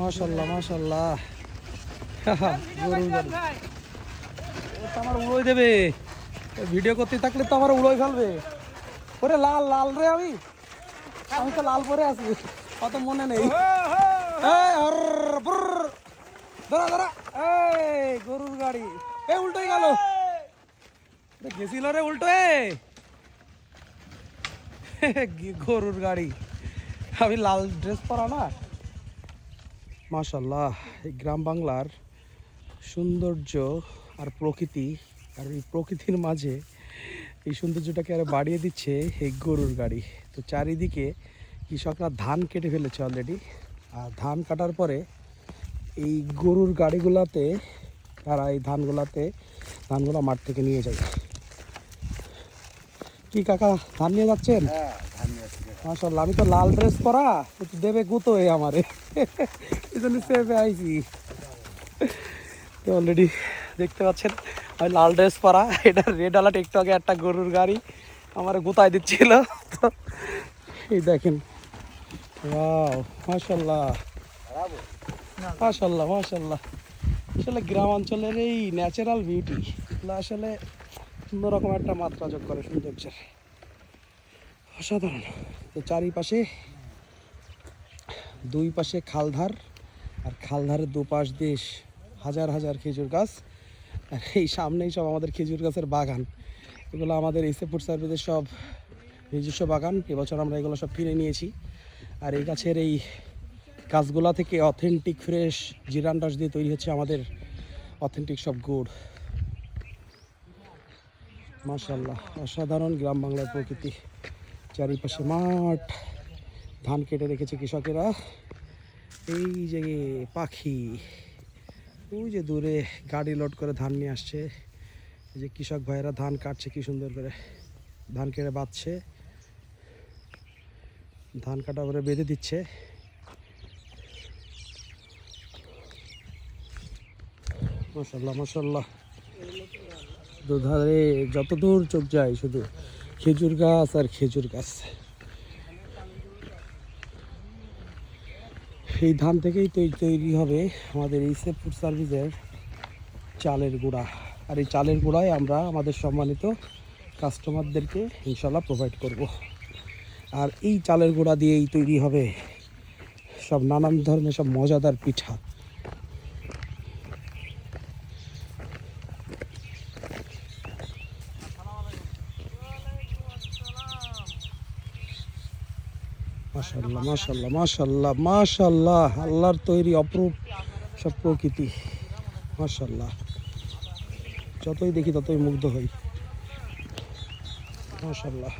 মাশাল্লাহ মাশাল্লাহ গরুর গাড়ি তো আমার উড়োই দেবে। ভিডিও করতে থাকলে তো আমার উড়োই ফেলবে। ওরে লাল লাল রে আমি। আমি তো লাল পরে আছি। অত মনে নেই। এই, হর, বুর। দাঁড়া দাঁড়া এই গরুর গাড়ি। এ উল্টোই গেল। গেছিল রে উল্টো এ। গরুর গাড়ি। আমি লাল ড্রেস পরা না। মাশাল্লাহ এই গ্রাম বাংলার সৌন্দর্য আর প্রকৃতি, আর এই প্রকৃতির মাঝে এই সৌন্দর্যটাকে আরও বাড়িয়ে দিচ্ছে এই গরুর গাড়ি। তো চারিদিকে কৃষকরা ধান কেটে ফেলেছে অলরেডি আর ধান কাটার পরে এই গরুর গাড়িগুলাতে, তারা এই ধানগুলাতে, ধানগুলো মাঠ থেকে নিয়ে যায়। কি কাকা, ধান নিয়ে যাচ্ছেন? মাশাল্লাহ আমি তো লাল ড্রেস পরা, একটু দেবে গুতো এই আমারে। এই জন্য সেভে আইছি। অলরেডি দেখতে পাচ্ছেন, আমি লাল ড্রেস পরা, এটা রেড আলাট একটু আগে একটা গরুর গাড়ি আমার গুতায় দিচ্ছিল। তো এই দেখেন। ওয়াও মাশাল্লাহ মাশাল্লাহ আসলে গ্রাম অঞ্চলের এই ন্যাচারাল বিউটি আসলে অন্যরকম একটা মাত্রা যোগ করে সৌন্দর্যের। অসাধারণ। তো চারিপাশে, দুই পাশে খালধার আর খালধারের দুপাশ দেশ হাজার হাজার খেজুর গাছ। আর এই সামনেই সব আমাদের খেজুর গাছের বাগান। এগুলো আমাদের এসে ফুড সার্ভিসের সব নিজস্ব বাগান। এবছর আমরা এগুলো সব কিনে নিয়েছি। আর এই গাছের এই গাছগুলা থেকে অথেন্টিক ফ্রেশ জিরান রস দিয়ে তৈরি হচ্ছে আমাদের অথেন্টিক সব গুড়। মাশাল্লাহ অসাধারণ গ্রাম বাংলার প্রকৃতি। চারিপাশে মাঠ। ধান কেটে রেখেছে কৃষকেরা। এই যে পাখি, ওই যে দূরে গাড়ি লোড করে ধান নিয়ে আসছে। এই যে কৃষক ভাইয়েরা ধান কাটছে, কি সুন্দর করে ধান কেটে বাঁধছে। ধান কাটা করে বেঁধে দিচ্ছে। মাসাল্লাহ মাসাল্লাহ দুধারে যত দূর চোখ যায় শুধু। খেজুর গাছ আর খেজুর গাছ। এই ধান থেকেই তৈরি হবে আমাদের এই সেফ ফুড সার্ভিসের চালের গুঁড়া। আর এই চালের গুঁড়ায় আমরা আমাদের সম্মানিত কাস্টমারদেরকে ইনশাল্লাহ প্রোভাইড করব। আর এই চালের গুঁড়া দিয়েই তৈরি হবে সব নানান ধরনের সব মজাদার পিঠা। মাশাল্লাহ মাশাল্লাহ মাশাল্লাহ মাশাল্লাহ আল্লাহর তৈরি অপরূপ সব প্রকৃতি মাশাল্লাহ যতই দেখি ততই মুগ্ধ হই মাশাল্লাহ